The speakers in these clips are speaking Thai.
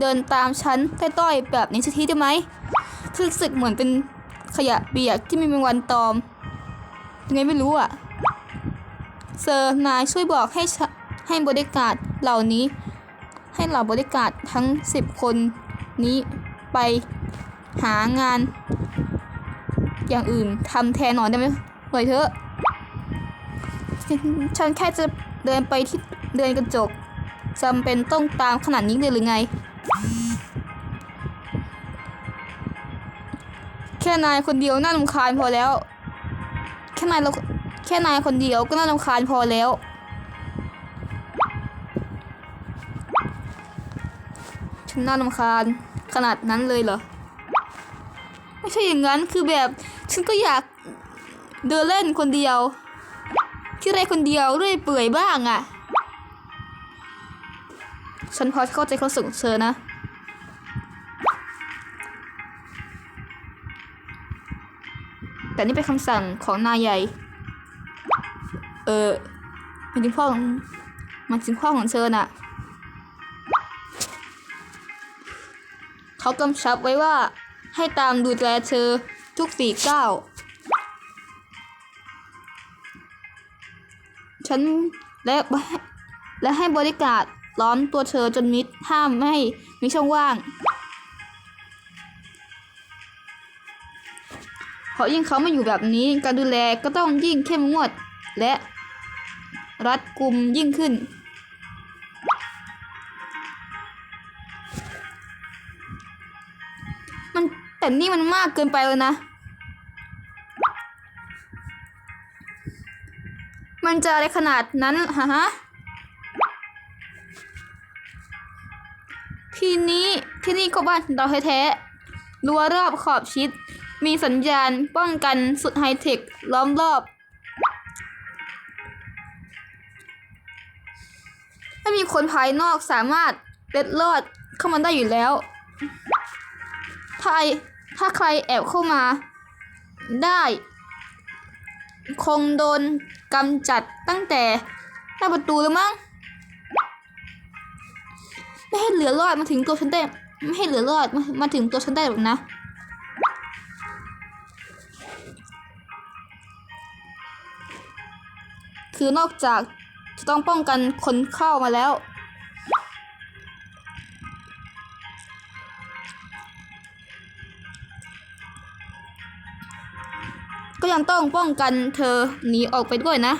เดินตามฉันต้อยๆแบบนี้สักทีได้ไหมรู้สึกเหมือนเป็นขยะเปียกที่ไม่มีวันตอมยังไงไม่รู้อะ เซอร์นายช่วยบอกให้ให้บริการเหล่านี้ ให้เหล่าบริการทั้งสิบคนนี้ไปหางาน อย่างอื่นทำแทนหน่อยได้ไหมหน่อยเถอะ ฉันแค่จะเดินไปที่เดินกระจกจำเป็นต้องตามขนาดนี้เลยหรือไง แค่นายคนเดียวน่ารำคาญพอแล้ว แค่นายเราแค่นายคนเดียวก็น่ารำคาญพอแล้ว ฉันน่ารำคาญขนาดนั้นเลยเหรอ ไม่ใช่อย่างนั้นคือแบบฉันก็อยากเดินเล่นคนเดียวคิดอะไรคนเดียวเรื่อยเปื่อยบ้างอะ่ะ ฉันพอเข้าใจเขามรู้สึกของเธอนะ แต่นี่เป็นคำสั่งของนายใหญ่ เออมันถึงพ่อของมันถึงพ่อของเธอน่ะ เขากำชับไว้ว่าให้ตามดูแลเธอทุกสี่เก้าฉันและและให้บริการ ล้อมตัวเธอจนมิดห้ามไม่ให้มีช่องว่าง เพราะยิ่งเขาไม่อยู่แบบนี้การดูแลก็ต้องยิ่งเข้มงวด และรัดกุมยิ่งขึ้น มันแต่นี่มันมากเกินไปแล้วนะ มันจะอะไรขนาดนั้นฮะ ที่นี้ที่นี่ก็บ้านเราแท้ๆรั้วรอบขอบชิด มีสัญญาณป้องกันสุดไฮเทคล้อมรอบ ไม่มีคนภายนอกสามารถเล็ดลอดเข้ามาได้อยู่แล้วถ้าถ้าใครแอบเข้ามา ได้ คงโดนกำจัดตั้งแต่หน้าประตูแล้วมั้ง ไม่ให้เหลือรอดมาถึงตัวฉันได้ไม่ให้เหลือรอดมามาถึงตัวฉันได้หรอกนะคือนอกจากจะต้องป้องกันคนเข้ามาแล้ว ก็ยังต้องป้องกันเธอหนีออกไปด้วยนะ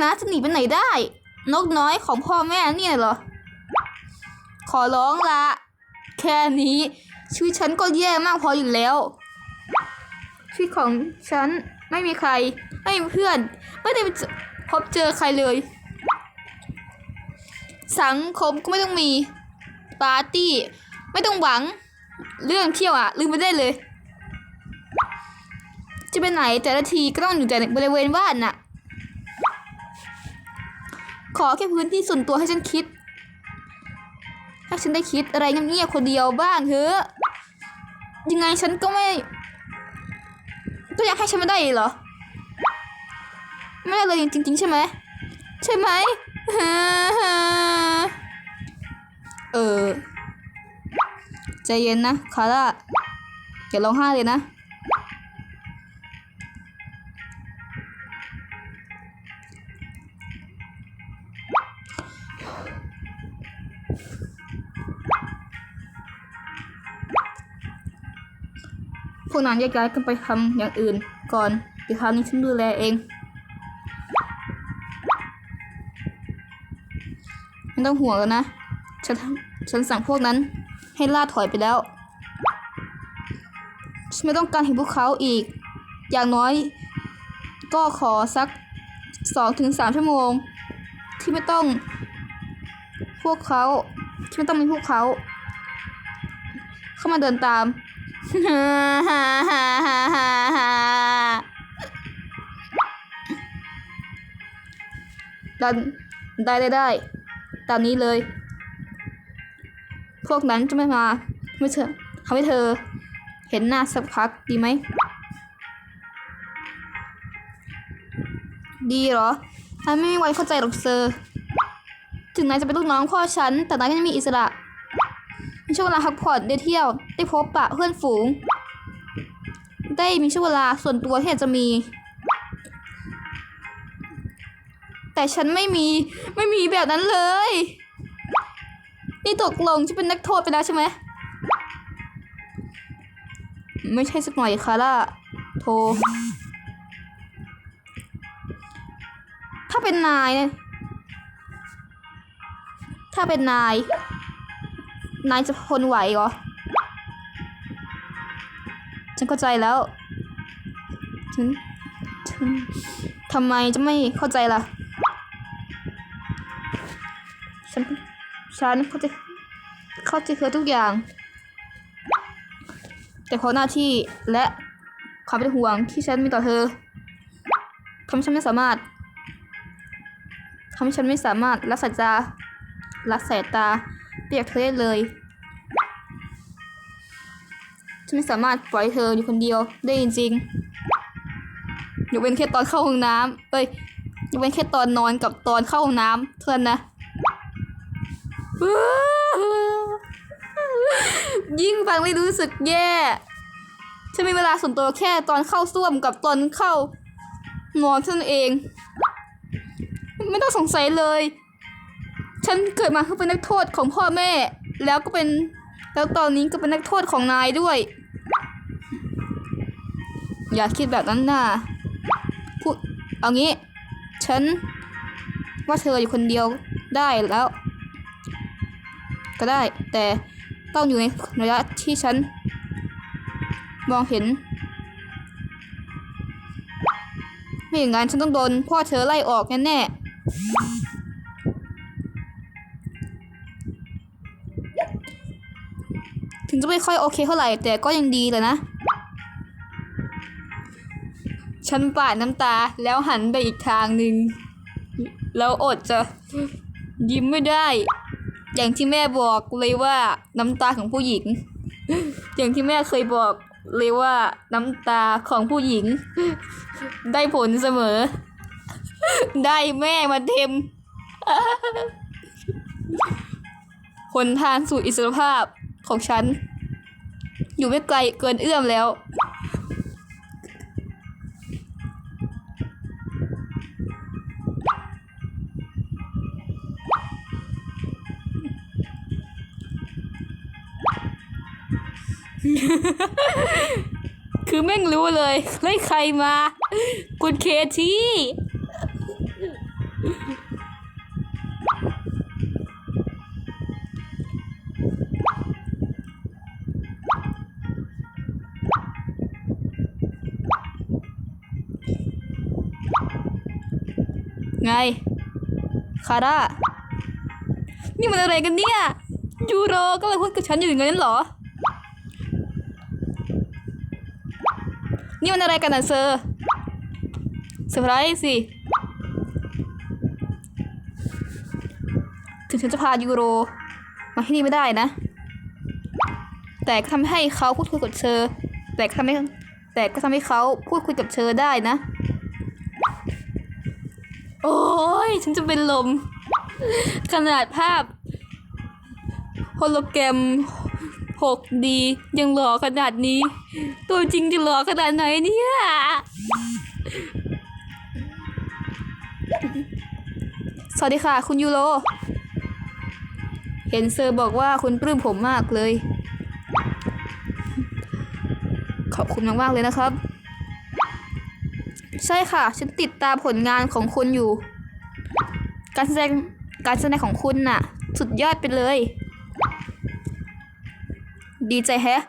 นเนี่ยนะจะหนีไปไหนได้ นกน้อยของพ่อแม่เนี่ยเหรอ ขอร้องละ แค่นี้ชีวิตฉันก็แย่มากพออยู่แล้ว ชีวิตของฉันไม่มีใคร ไม่มีเพื่อน ไม่ได้ไพบเจอใครเลย สังคมก็ไม่ต้องมี ปาร์ตี้ ไม่ต้องหวัง เรื่องเที่ยวอะลืมไปได้เลย จะไปไหนแต่ละทีก็ต้องอยู่แต่บริเวณบ้านน่ะ ขอแค่พื้นที่ส่วนตัวให้ฉันคิด ให้ฉันได้คิดอะไรเงียบๆคนเดียวบ้างเถอะ ยังไงฉันก็ไม่ ก็อยากให้ฉันไม่ได้เหรอ ไม่ได้เลยจริง ๆ ใช่ไหม ใช่ไหมเออ ใจเย็นนะ คาร่าอย่าร้องไห้เลยนะ วกนางแยกย้ายกันไปทำอย่างอื่นก่อนเดี๋ยวคราวนี้ฉันดูแลเองไม่ต้องห่วงแล้วนะ ฉันฉันสั่งพวกนั้นให้ล่าถอยไปแล้ว ฉันไม่ต้องการเห็นพวกเขาอีก อย่างน้อย ก็ขอสักสองถึงสามชั่วโมง ที่ไม่ต้อง พวกเขาที่ไม่ต้องมีพวกเขา เข้ามาเดินตาม ได้ได้ได้ได้ตามนี้เลย พวกนั้นจะไม่มาไม่เธอทำให้เธอ เห็นหน้าสักพักดีไหม ดีเหรอนายไม่มีวันเข้าใจหรอกเซอร์ ถึงนายจะเป็นลูกน้องพ่อฉัน แต่นายก็ยังมีอิสระ มีช่วงเวลาพักผ่อนได้เที่ยว ได้พบปะเพื่อนฝูง ได้มีช่วงเวลาส่วนตัวที่จะมี แต่ฉันไม่มีไม่มีแบบนั้นเลย นี่ตกลงจะเป็นนักโทษไปแล้วใช่ไหมไม่ใช่สักหน่อยคาร่าโทร ถ้าเป็นนายเนี่ยถ้าเป็นนาย นายจะทนไหวเหรอ ฉันเข้าใจแล้ว ฉันฉันทำไมจะไม่เข้าใจล่ะ ฉัน ฉันเข้าใจ เข้าใจเธอทุกอย่าง แต่เพราะหน้าที่และความเป็นห่วงที่ฉันมีต่อเธอทำให้ฉันไม่สามารถทำให้ฉันไม่สามารถรักสายตารักสายตา เปียกเธอได้เลย ฉันไม่สามารถปล่อยเธออยู่คนเดียวได้จริงๆยกเว้นแค่ตอนเข้าห้องน้ำเอ้ยยกเว้นแค่ตอนนอนกับตอนเข้าห้องน้ำเท่านั้นนะยิ่งฟังไม่รู้สึกแย่ ฉันมีเวลาส่วนตัวแค่ตอนเข้าส้วมกับตอนเข้านอนเท่านั้นเอง ไม่ต้องสงสัยเลย ฉันเกิดมาเพื่อเป็นนักโทษของพ่อแม่ แล้วก็เป็น แล้วตอนนี้ก็เป็นนักโทษของนายด้วย อย่าคิดแบบนั้นนะพูดเอางี้ ฉัน ว่าเธออยู่คนเดียวได้แล้ว ก็ได้ แต่ต้องอยู่ในระยะที่ฉัน มองเห็น ไม่อย่างนั้นฉันต้องโดนพ่อเธอไล่ออกแน่ๆ ถึงจะไม่ค่อยโอเคเท่าไหร่ แต่ก็ยังดีเลยนะ ฉันปาดน้ำตาแล้วหันไปอีกทางหนึ่ง แล้วอดจะยิ้มไม่ได้ อย่างที่แม่บอกเลยว่าน้ำตาของผู้หญิง อย่างที่แม่เคยบอกเลยว่าน้ำตาของผู้หญิง ได้ผลเสมอ ได้แม่มาเต็มหนทางสู่อิสรภาพ ของฉัน อยู่ไม่ไกลเกินเอื้อมแล้ว คือแม่งรู้เลยเฮ้ยใครมา คุณเคที่ ไง คาร่า นี่มันอะไรกันเนี่ย ยูโรก็เลยพูดกับฉันอยู่อย่างนั้นเหรอ นี่มันอะไรกันนะเซอร์เซอร์ไพรส์สิถึงฉันจะพายูโร มาที่นี่ไม่ได้นะ แต่ก็ทำให้เขาพูดคุยกับเธอแต่ก็ทำให้แต่ก็ทำให้เขาพูดคุยกับเธอได้นะ โอ้ยฉันจะเป็นลม ขนาดภาพโฮโลแกรม 6D ยังหล่อขนาดนี้ ตัวจริงจะหล่อขนาดไหนเนี่ย สวัสดีค่ะ คุณยูโร เห็นเซอร์บอกว่าคุณปลื้มผมมากเลย ขอบคุณมากๆเลยนะครับ ช่ค่ะ ฉันติดตามผลงานของคุณอยู่ การแสดงการแสดงของคุณน่ะ สุดยอดไปเลย ดีใจแฮะ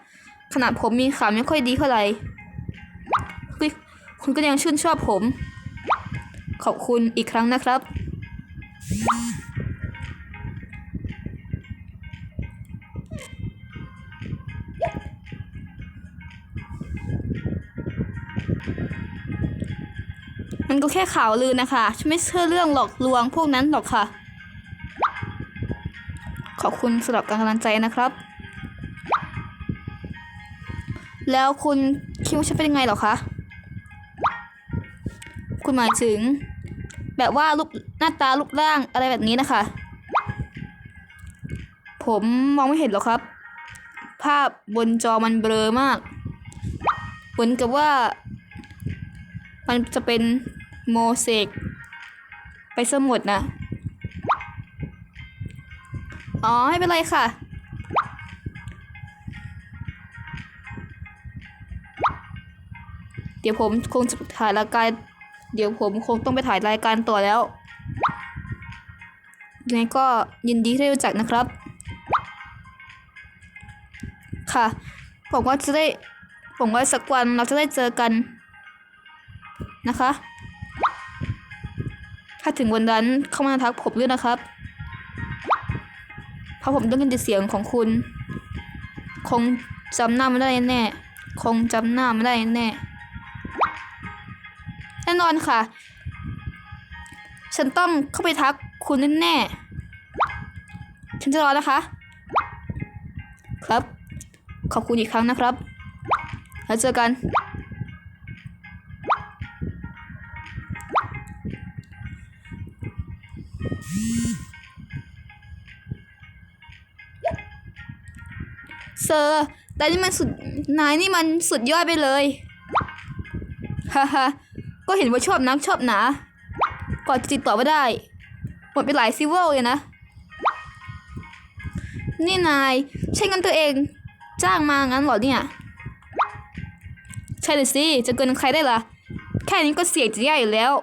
ขนาดผมมีขาไม่ค่อยดีเท่าไหร่คุณก็ยังชื่นชอบผม ขอบคุณอีกครั้งนะครับ มันก็แค่ข่าวลือนะคะ ฉันไม่เชื่อเรื่องหลอกลวงพวกนั้นหรอกค่ะ ขอบคุณสำหรับการกำลังใจนะครับ แล้วคุณคิดว่าฉันเป็นยังไงหรอคะ คุณหมายถึง แบบว่ารูปหน้าตารูปร่างอะไรแบบนี้นะคะ ผมมองไม่เห็นหรอกครับ ภาพบนจอมันเบลอมาก เหมือนกับว่ามันจะเป็น โมเสกไปสมุดนะ อ๋อ ไม่เป็นไรค่ะ เดี๋ยวผมคงจะถ่ายรายการ เดี๋ยวผมคงต้องไปถ่ายรายการต่อแล้ว ยังไงก็ยินดีที่ได้รู้จักนะครับ ค่ะ ผมว่าจะได้ ผมว่าสักวันเราจะได้เจอกันนะคะ ถ้าถึงวันนั้นเข้ามาทักผมด้วยนะครับ เพราะผมต้องยินแต่เสียงของคุณ คงจำหน้าไม่ได้แน่คงจำหน้าไม่ได้แน่แน่นอนค่ะ ฉันต้องเข้าไปทักคุณแน่ๆฉันจะรอนะคะ ครับ ขอบคุณอีกครั้งนะครับ แล้วเจอกัน ซอร์แต่นี่มันสุดนายนี่มันสุดยอดไปเลยฮ่าฮ่าก็เห็นว่าชอบนักชอบหนาก่อนจะติดต่อไม่ได้หมดไปหลายซิเวลเลยนะ นี่นายใช่เงินตัวเองจ้างมางั้นหรอเนี่ย ใช่เลยสิ จะเกินใครได้ล่ะ แค่นี้ก็เสียจะแย่อยู่แล้ว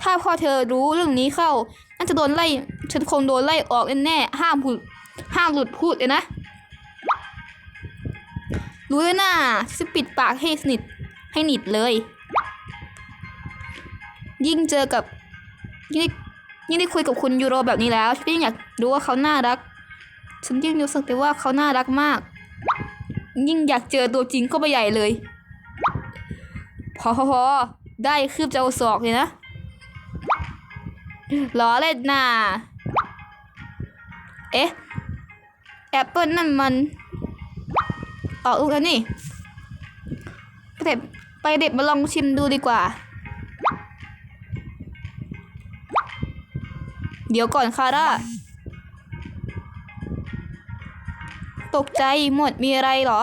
ถ้าพ่อเธอรู้เรื่องนี้เข้า น่าจะโดนไล่ฉันคงโดนไล่ออกแน่ๆห้ามพูดห้ามหลุดพูดเลยนะ รู้แล้วนะจะปิดปากให้สนิทให้หนิดเลย ยิ่งเจอกับ ยิ่งได้ยิ่งได้คุยกับคุณยูโรแบบนี้แล้วฉันยิ่งอยากรู้ว่าเขาน่ารัก ฉันยิ่งรู้สึกไปว่าเขาน่ารักมาก ยิ่งอยากเจอตัวจริงเข้าไปใหญ่เลย พอพอพอได้คืบจะเอาศอกเลยนะล้อเล่นน่ะเอ๊ะแอปเปิลนั่นมัน ออกลูกแล้วนี่ไปเด็บไปเด็บมาลองชิมดูดีกว่า เดี๋ยวก่อนคาร่าตกใจหมดมีอะไรเหรอ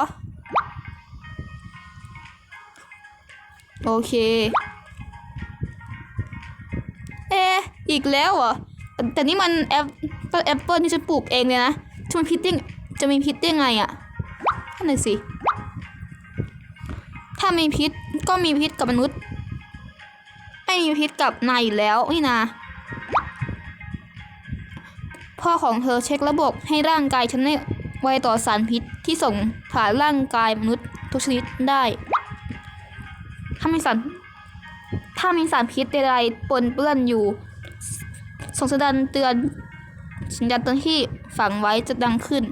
โอเค เอะอีกแล้วเหรอ แต่นี่มันแอปแอปเปิลที่ฉันปลูกเองเลยนะจะมีพิษได้จะมีพิษได้ไงอะ่ะ นั่นน่ะสิ ถ้ามีพิษก็มีพิษกับมนุษย์ ไม่มีพิษกับนายอยู่แล้วนี่นะพ่อของเธอเช็คระบบให้ร่างกายฉันได้ไวต่อสารพิษที่ส่งผ่านร่างกายมนุษย์ทุกชนิดได้ ถ้ามีสารถ้ามีสารพิษใดๆปนเปื้อนอยู่ ส่งสัญญาณเตือนสัญญาณเตือนที่ฝังไว้จะดังขึ้น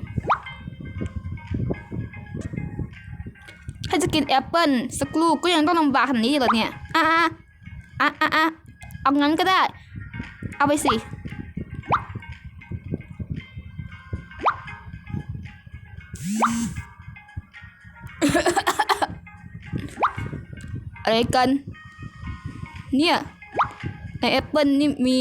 ถ้าจะกินแอปเปิ้ลสักลูกก็ยังต้องลำบากขนาดนี้เหรอเนี่ยอะอะอะอะอะเอางั้นก็ได้ เอาไปสิอะไรกัน เนี่ยในแอปเปิลนี่มี